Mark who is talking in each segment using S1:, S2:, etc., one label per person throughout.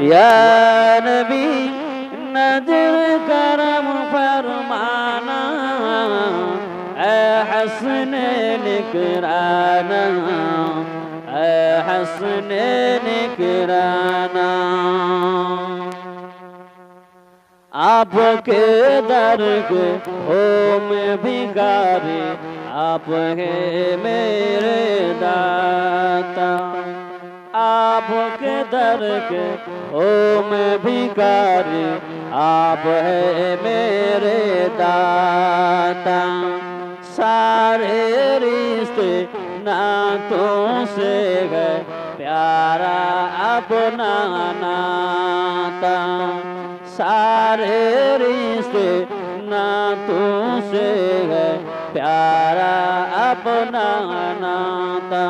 S1: या नबी, नज़र करम फरमाना ए हसन निकराना ए हसन निकराना। आपके दर के हो में भिखारी आप है मेरे दाता। आपके दर के हो में भिखारी, आप है मेरे दाता। सारे रिश्ते नातों से है प्यारा अपना नाता। सारे रिश्ते नातों से है प्यारा अपना नाता।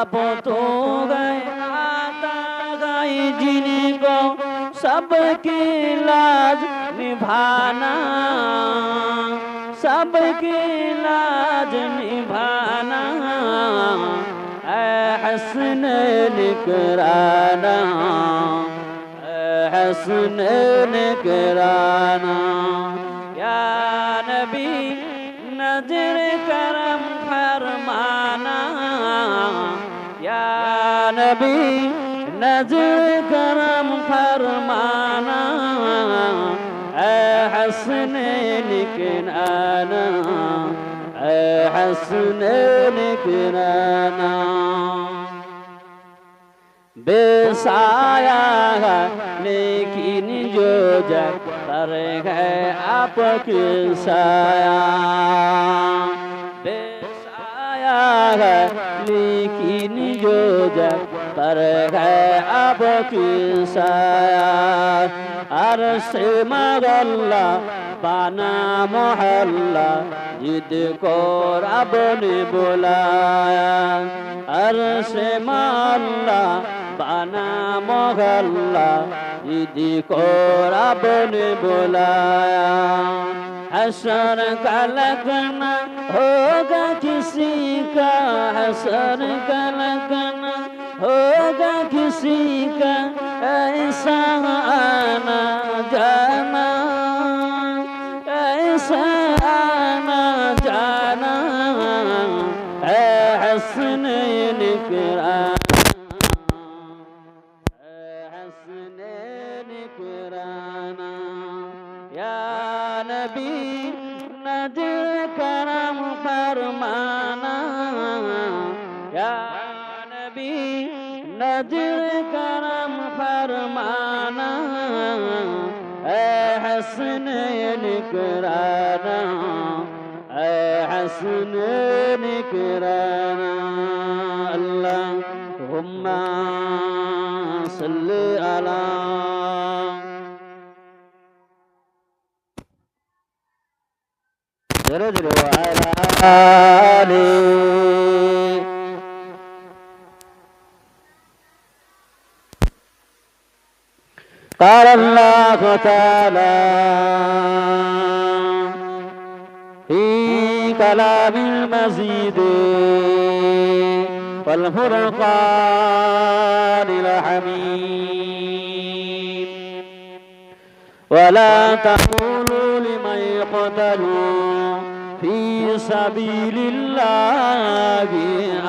S1: अब तो गए आता गई जिनको सबकी लाज निभाना, सबकी लाज निभाना हसन निकराना हसन निकराना। نبی نظر کرم فرمانا. اے أنا کنانا اے حسنین کنانا بے سایہ لیکن جو جگتر ہے آپ کی سایہ بے سایہ لیکن جو جگتر پر ہے اب کی سایہ عرش مغلہ بنا محلہ جد کو رب نے بلایا عرش مغلہ بنا محلہ جد کو رب نے بلایا حشر کا لگنا ہوگا کسی کا حشر کا لگنا होगा किसी का ऐसा आना जाना ऐसा आना जाना है हसन निकराना کرم فرمانا. اے حسنین کرانا اے حسنین کرانا اللہم صلی علی. درجر وعلا آلی قال الله تعالى في كلام المزيد والفرقان الحميد. ولا تقولوا لمن يقتلوا في سبيل الله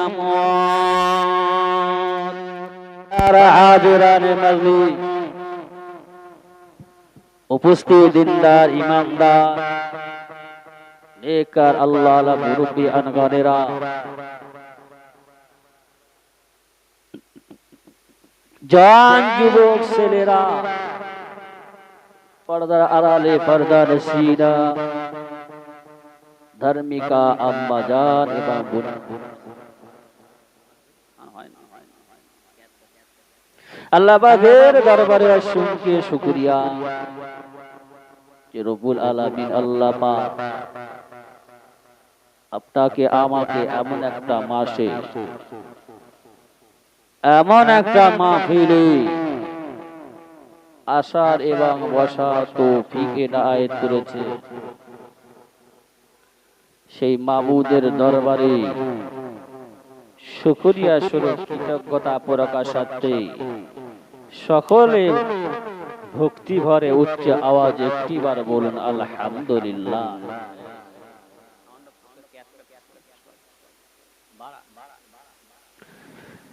S1: أموات. حاضران مزيد উপস্থিত দিনদার ইমানদার নেকার আল্লাহ আলা মুরব্বী আনগণেরা জান যুবক ছেলেরা, পর্দার আড়ালে পর্দা নসিনা ধার্মিকা আম্মা জান এবং বোন আল্লাহ পাকের দরবারে অসংখ্য শুকরিয়া। যে রবুল আলামিন আল্লাহ আপনাকে, আমাকে এমন একটা মাসে, এমন একটা মাহফিলে আসার এবং বসার তৌফিক এনায়েত করেছে। সেই মাবুদের দরবারে শুকরিয়া স্বরূপ কৃতজ্ঞতা প্রকাশার্থে সকলে ভক্তি ভরে উচ্চ আওয়াজ একটিবার বলুন, আলহামদুলিল্লাহ।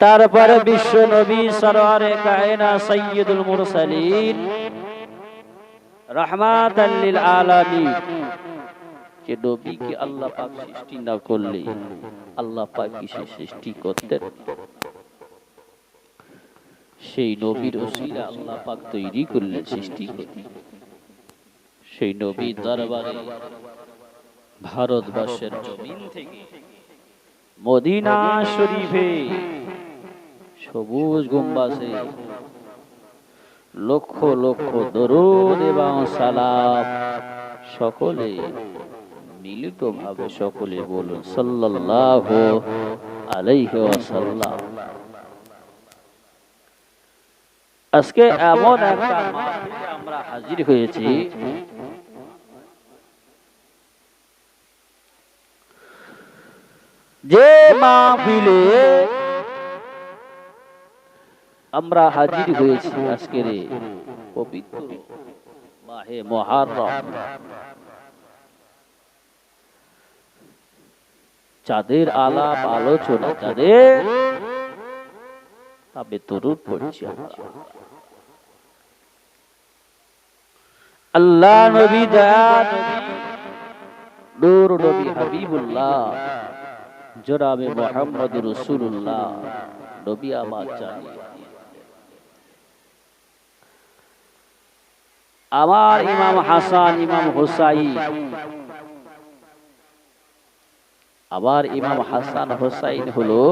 S1: তারপরে বিশ্ব নবী সরওয়ারে কায়না সৈয়দুল মুরসালিন রহমাতাল লিল আলামিন। যে নবীকে আল্লাহ পাক সৃষ্টি না করলে আল্লাহ পাক সৃষ্টি করতেন? সেই নবীর ওসিলা আল্লাহ পাক তৈরি করলেন সৃষ্টি সেই নবীর দরবারে ভারতবর্ষের জমিন থেকে মদিনা শরীফে সবুজ গুম্বাসে লক্ষ লক্ষ দরুদ এবং সালাম সকলে মিলিত ভাবে সকলে বলুন সাল্লাল্লাহু আলাইহি ওয়াসাল্লাম। আজকে এমন একটা আমরা হাজির হয়েছি। যে মাহফিলে আমরা হাজির হয়েছি আজকের এই পবিত্র মাহে মহারম। যাদের আলাপ, আলোচনা যাদের তবে তরুণ পড়ছি আল্লাহ নবী দয়া নূর নবী হাবিবুল্লাহ, জনাবে মোহাম্মদ রসুল্লাহ নবী আমার জানিয়ে আমার ইমাম হাসান, ইমাম হোসাই আবার ইমাম হাসান হোসাইন হলো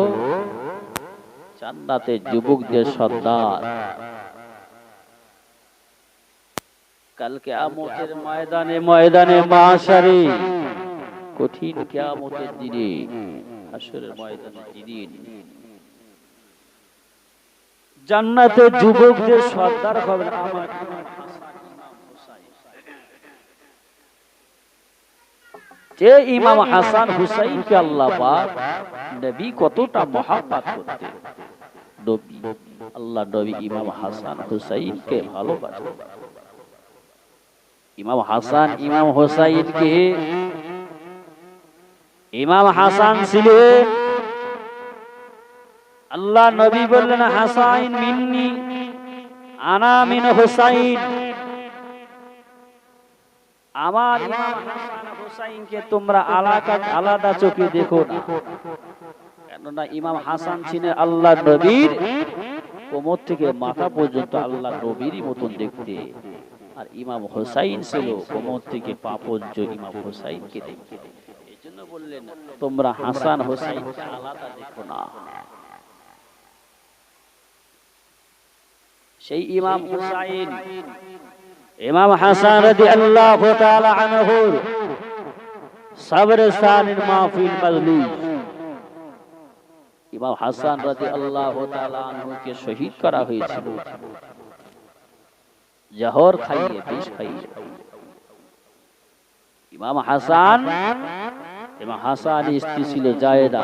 S1: জান্নাতে যুবকদের সর্দার। কালকে আমতের ময়দানে ময়দানে মাসারে কঠিন কেয়ামতের দিনে আসরের ময়দানে দিন জান্নাতে যুবকদের সর্দার হবেন, আমার যে ইমাম হাসান হুসাইনকে আল্লাহ নবী কতটা মহাব্বত করতেন। নবী, আল্লাহ নবী ইমাম হাসান হুসাইনকে ভালোবাসতেন ইমাম হাসান ইমাম হুসাইনকে ইমাম হাসান ছিলেন আল্লাহ নবী বললেন, হাসাইন মিন্নি, আনা মিন হুসাইন। আমার ইমাম হাসান হুসাইনকে তোমরা আলাদা আলাদা চোখে দেখো না। কেননা ইমাম হাসান ছিলেন আল্লাহ নবীর কোমর থেকে মাথা পর্যন্ত আল্লাহ নবীরই মতন দেখতে। আর ইমাম হোসাইন ছিল কোমর থেকে পা পর্যন্ত ইমাম হোসাইনকে দেখতে। এই জন্য বললেন তোমরা হাসান হোসাইনকে আলাদা দেখো না। সেই ইমাম হুসাইন ইমাম হাসান রাদিয়াল্লাহু তাআলা আনহু সাবরস্তানের মাহফিল মজলিস। ইমাম হাসান রাদিয়াল্লাহু তাআলা আনহুকে শহীদ করা হয়েছিল। জহর খাইয়ে বিষ খাইয়ে। ইমাম হাসান ইমাম হাসান স্ত্রী ছিল জায়েদা।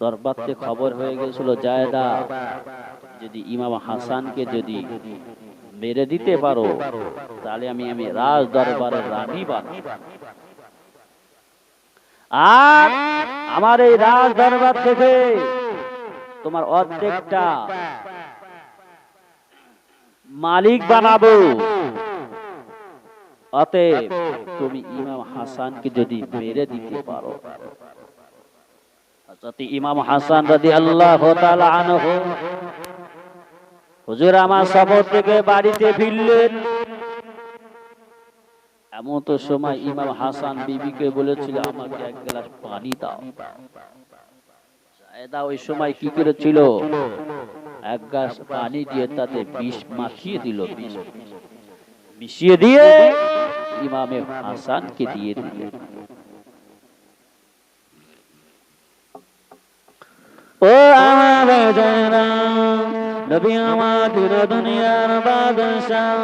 S1: দরবারতে খবর হয়ে গেছিল জায়দা। যদি ইমাম হাসানকে যদি মেরে দিতে পারো তাহলে আমি আমি রাজ দরবারের রানী বানাবো। আর আমার এই রাজ দরবার থেকে তোমার অর্ধেকটা মালিক বানাবো। অতএব তুমি ইমাম হাসানকে যদি মেরে দিতে পারো। ইমাম হাসান তাআলা আনহু হুজুর আমার সফর থেকে বাড়িতে ফিরলেন। এমন তো সময় ইমাম হাসান বিবিকে বলেছিল, আমাকে এক গ্লাস পানি দাও। জায়েদা ওই সময় কি করেছিল? এক গ্লাস পানি দিয়ে তাতে বিষ মাখিয়ে দিল, বিষ মিশিয়ে দিয়ে ইমামে হাসানকে দিয়ে দিলেন ও আমার নবী আমাদের দুনিয়ার বাদশাহ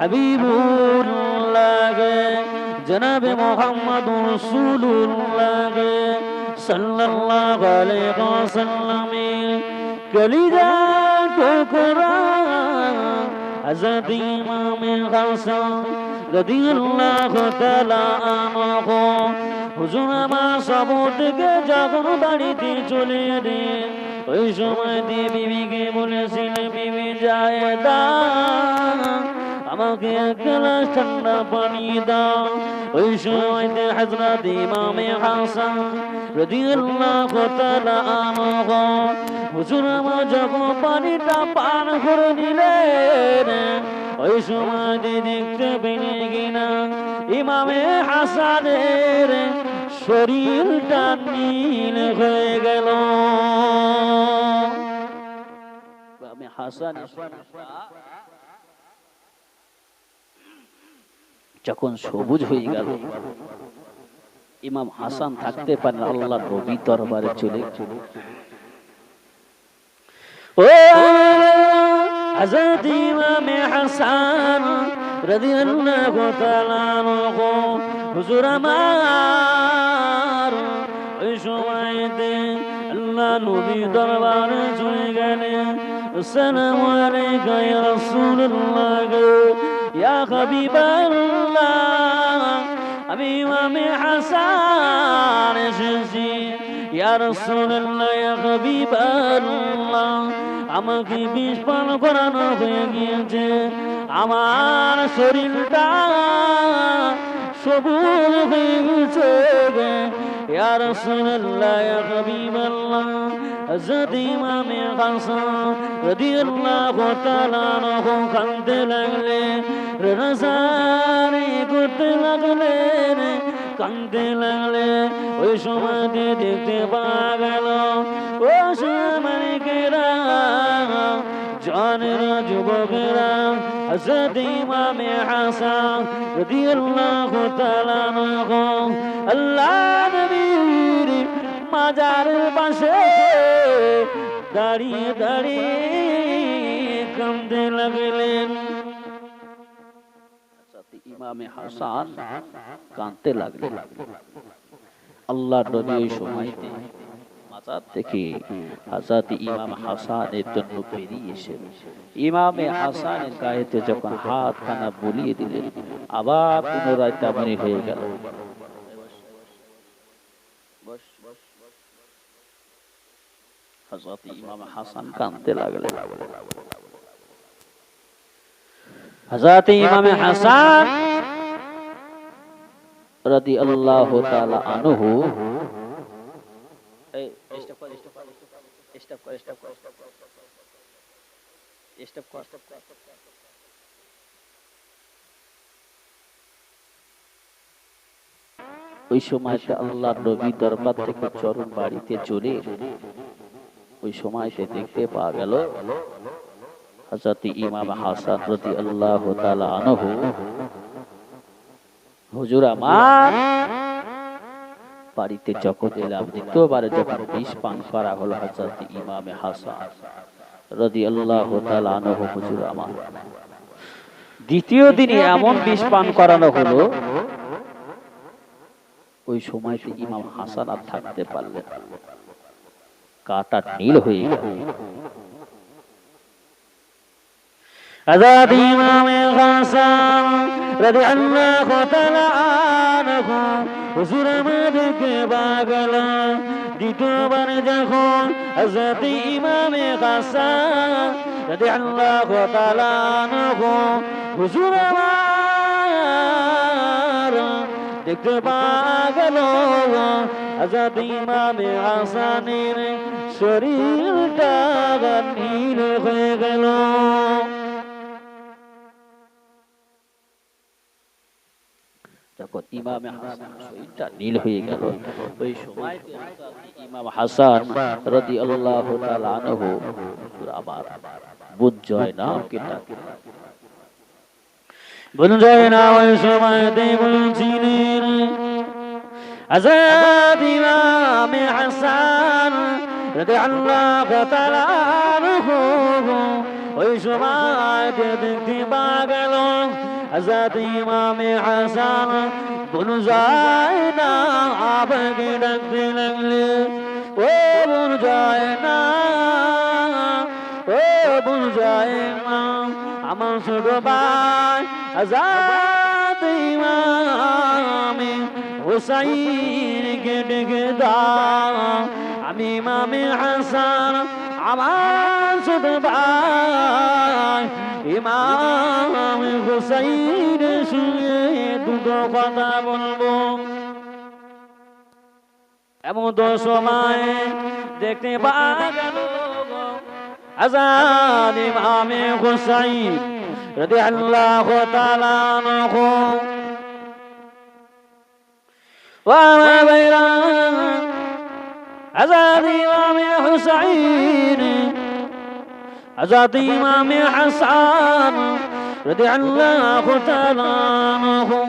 S1: হাবিবুল্লাহ জনাবে মোহাম্মদ রসুল্লাহ সাল্লাল্লাহু আলাইহি ওয়াসাল্লামের কলিজা টুকরা হযরত ইমাম হাসান রাদিয়াল্লাহু তাআলা আনহু, হুজুর আমার সবর থেকে যখন বাড়িতে চলে এলেন ওই সময় দিয়ে বিবিকে বলেছিলেন বিবি যায় আমাকে এক গ্লাস ঠান্ডা পানি দাও। ওই সময়তে হযরত ইমামে হাসান রাদিয়াল্লাহু তাআলা আনহু, হুজুর যখন পানিটা পান করে নিলেন ওই সময় দেখতে পেলে কিনা? ইমামে হাসানের শরীরটা নীল হয়ে গেল। হাসান যখন সবুজ হয়ে গেল, ইমাম হাসান থাকতে পারেন আল্লাহ নবী দরবারে চলে চলে ও হযরত ইমাম হাসান রাদিয়াল্লাহু তাআলা আনহু হুজুর আমার ওই সময়তে আল্লাহ নবী দরবারে চলে গেলেন আসসালামু আলাইকা ইয়া রাসূলুল্লাহ ইয়া হাবিবাল্লাহ আমি ইমামে হাসান এসেছি ইয়া রাসূলুল্লাহ ইয়া হাবিবাল্লাহ আমাকে বিষ পান করানো হয়ে গিয়েছে আমার শরীরটা সবুজ হয়ে গেছে ইয়া রাসূলুল্লাহ, ইয়া হাবিবাল্লাহ হযরত ইমামে হাসান রাদিয়াল্লাহু তাআলা আনহু কাঁদতে লাগলেন রাজারে করতে লাগলেন কাঁদতে লাগলেন ওই সময়তে দেখতে পাওয়া গেল। ও সময়কেরা জানেরা যুবকেরা হযরত ইমামে হাসান রাদিয়াল্লাহু তাআলা আনহু আল্লাহ নবীর মাজারের পাশে দাঁড়িয়ে দাঁড়িয়ে কাঁদতে লাগলেন ইমামে হাসান কাঁদতে লাগলেন আল্লাহ নবী ওই সময়তে মাজার থেকে হাজাত ইমাম হাসানের জন্য বেরিয়ে এসে ইমামে হাসানের গায়েতে যখন হাত খানা বলিয়ে দিলেন আবার পুনরায় তেমনই হয়ে গেল। হজরত ইমাম হাসান কাঁদতে লাগলেন। হজরত ইমাম হাসান তাআলা আনহু ওই সময়তে আল্লাহ নবী দরবার থেকে চরণ বাড়িতে চলে ওই সময়তে দেখতে পাওয়া গেল হযরত ইমাম হাসান তাআলা আনহু হুজুর আমার বাড়িতে যখন এলাম দ্বিতীয়বারে যখন বিষ পান করা হলো হযরত ইমাম হাসান। রাদিয়াল্লাহু তাআলা আনহু হুজুর আমার। দ্বিতীয় দিনে এমন বিষ পান করানো হলো ওই সময়তে ইমাম হাসান আর থাকতে পারলেন কাটা নীল হয়ে গেল। আজাদ ইমামে হাসান রাদিয়াল্লাহু তাআলা আনহু হুজুর আমাদেরকে বাগল দ্বিতীয়বার যখন হযরত ইমামে হাসান রাদিয়াল্লাহু তাআলা আনহু, হুজুর আমার দেখতে পাগল। আজাদ ইমামে হাসানের শরীরটা নীল হয়ে গেল। যখন ইমামে হাসান শরীরটা নীল হয়ে গেল। ওই সময় ইমাম হাসান রদি আল্লাহ আনহু আবার বুধ জয় নামকে ডাকে বলুন জয় না ওই সময়তে বলছিলেন আজাদ ওই সময় দেখতে পা গেল হযরত ইমামে হাসান বনু যায় না আবেগে ডাকতে লাগলে ও বন যায় না ও বন যায় না আমার ছোট ভাই আজাদ ইমামে হুসাইন কে ডেকে দাও আমি ইমামে হাসান আমার ছোট ভাই ইমাম হুসাইন শুয়ে দুটো কথা বলব। এমন তো সময় দেখতে পাওয়া গেল আজাদ ইমামে হুসাইন রাদিয়াল্লাহু তাআলা আনহু। ওয়া বাইরা আজাদ ইমামে হুসাইন আজাদ ইমামে হাসান রাদিয়াল্লাহু তাআলা আনহু